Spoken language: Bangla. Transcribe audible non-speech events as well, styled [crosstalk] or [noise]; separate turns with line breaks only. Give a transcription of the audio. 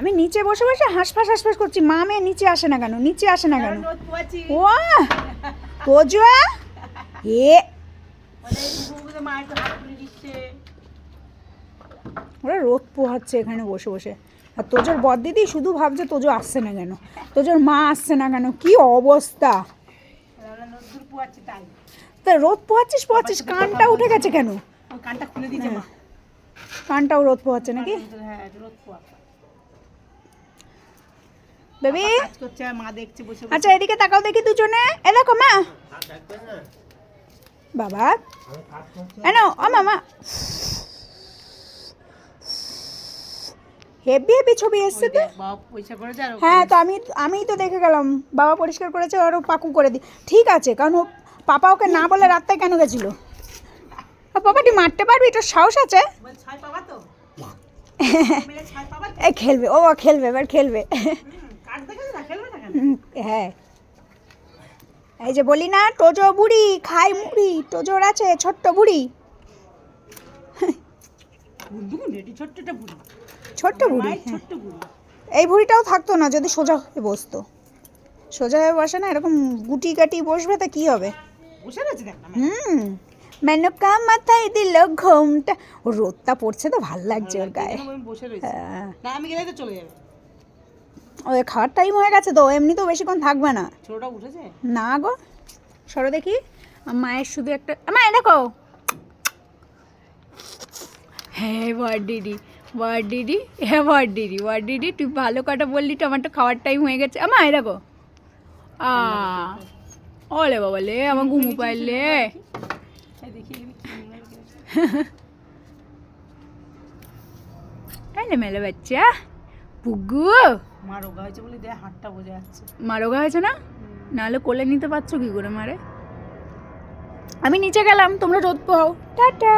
আমি নিচে বসে বসে হাঁসফাঁস হাঁসফাঁস করছি। মা মেয়ে নিচে আসে না কেন? নিচে আসে না কেন? ও তোজো এ
দিচ্ছে।
ওরা রোদ পোহাচ্ছে এখানে বসে বসে। আর তোজোর বদ্দিদি শুধু ভাবছে তোজো আসছে না কেন? তোজোর মা আসছে না কেন? কি অবস্থা? তা রোদ পোহাচ্ছিস পোহাচ্ছিস? কানটা উঠে গেছে কেন?
কানটা খুলে দিয়েছে মা।
কানটাও রোদ পোহাচ্ছে নাকি?
হ্যাঁ রোদ পোয়া
বেবি। আচ্ছা এদিকে তাকাও দেখি দুজনে। এ দেখো মা। বাবা। এনো ও মামা। হেভি হেভি ছবি এসছে তো। হ্যাঁ তো আমি আমিই তো দেখে গেলাম। বাবা পরিষ্কার করেছে আর ও পাকু করে দি। ঠিক আছে কারণ ও পাপা ওকে না বলে রাস্তায় কেন গেছিল? পাপাটি মারতে পারবি? তোর সাহস আছে? [laughs] খেলবে ও খেলবে এবার খেলবে। হ্যাঁ। এই যে বলি না টোজো বুড়ি খাই মুড়ি টোজোর আছে ছোট্ট বুড়ি। ছোট্ট হ্যাঁ।
ছোট্ট বুড়ি।
এই ভুড়িটাও থাকতো না যদি সোজা হয়ে বসতো। সোজা হয়ে বসে না এরকম গুটি কাটি বসবে তা কি হবে? হুম। মেনকা মাথায় দিল ঘুমটা। রোদটা পড়ছে তো ভালো লাগছে ওর গায়ে।
বসে রয়েছে।
হ্যাঁ।
না আমি গেলে তো চলে যাবে।
ওই খাওয়ার টাইম হয়ে গেছে তো এমনি তো বেশিক্ষণ থাকবে না।
ছোটটা উঠেছে?
না গো সরো দেখি। মায়ের শুধু একটা মা দেখো। হ্যাঁ বার্ডিডি বার্ডিডি হ্যাঁ বার্ডিডি বার্ডিডি তুই ভালো কথা বললি তো আমার তো খাওয়ার টাইম হয়ে গেছে। আমা এ দেখো। আ ওলে বাবা লে আমার ঘুমু পাইলে
এই।
এলে [laughs] মেলে বাচ্চা পুগু
মা রোগা হয়েছে বলে দেয় হাতটা বোঝা যাচ্ছে।
মারোগা হয়েছে না? নাহলে কোলে নিতে পারছ কি করে মারে? আমি নিচে গেলাম তোমরা রোদ পাও টাটা!